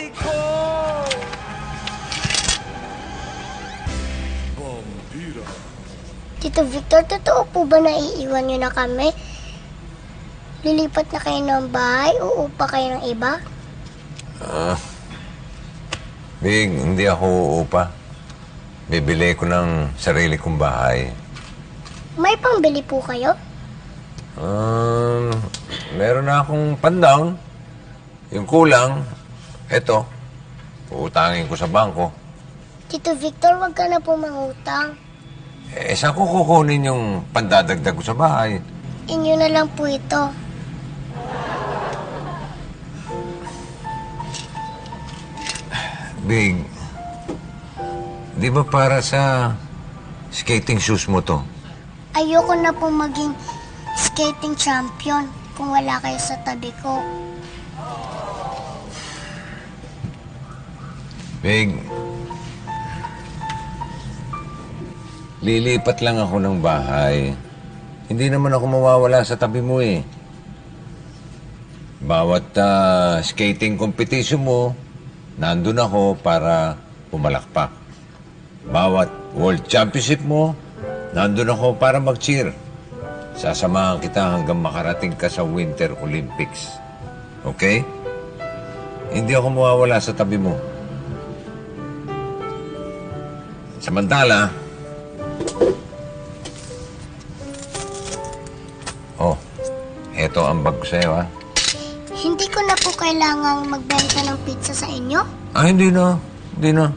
daddy ko! Vampira. Tito Victor, totoo po ba na iiwan niyo na kami? Lilipat na kayo ng bahay o upa kayo ng iba? Ah. Big, hindi ako uupa. Bibili ko ng sarili kong bahay. May pangbili po kayo? Um, meron na akong pandown. Yung kulang, eto, uutangin ko sa bangko. Tito Victor, wag ka na po mangutang. Eh, saan ko kukunin yung pandadagdag ko sa bahay? Inyo na lang po ito. Big, di ba para sa skating shoes mo to? Ayoko na po maging skating champion kung wala kayo sa tabi ko. Big, lilipat lang ako ng bahay. Hindi naman ako mawawala sa tabi mo eh. Bawat ah, skating competition mo, nandun ako para pumalakpak. Bawat world championship mo, nandun ako para mag-cheer. Sasamahan kita hanggang makarating ka sa Winter Olympics. Okay? Hindi ako mawawala sa tabi mo. Samantala, oh, eto ang bag ko sa'yo, ha? Hindi ko na po kailangang magbenta ng pizza sa inyo. Ah, hindi na. Hindi na.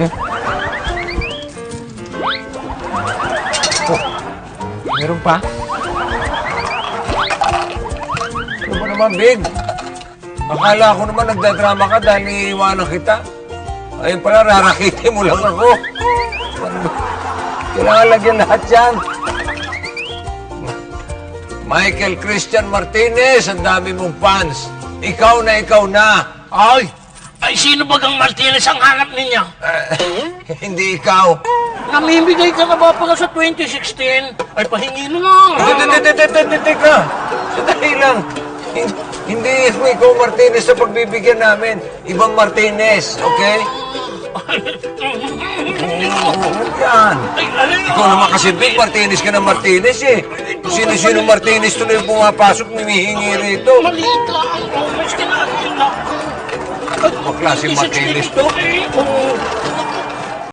Eh? Oh, meron pa? Ano ba naman, Big? Akala ko naman nagdadrama ka dahil iiwanan kita. Ayun pala, rarakitin mo lang ako. Kailangan lagyan lahat yan. Michael Christian Martinez, ang dami mong fans. Ikaw na ikaw na. Ay! Ay, sino bagang Martinez ang hanap ninyo? Eh, hindi ikaw. Namimigay ka na ba pala sa 2016? Ay, pahingi na hindi, hindi, hindi, hindi, teka. Sandali lang. Hin- Hindi ikaw Martinez sa pagbibigyan namin. Ibang Martinez, okay? Yan. Ikaw naman kasi Big Martinez ka ng Martinez eh. Kung Sino-sino Martinez tuloy pumapasok, humihingi rito. Maliit lang ang oras ka na. Ano ba klaseng Martinez to?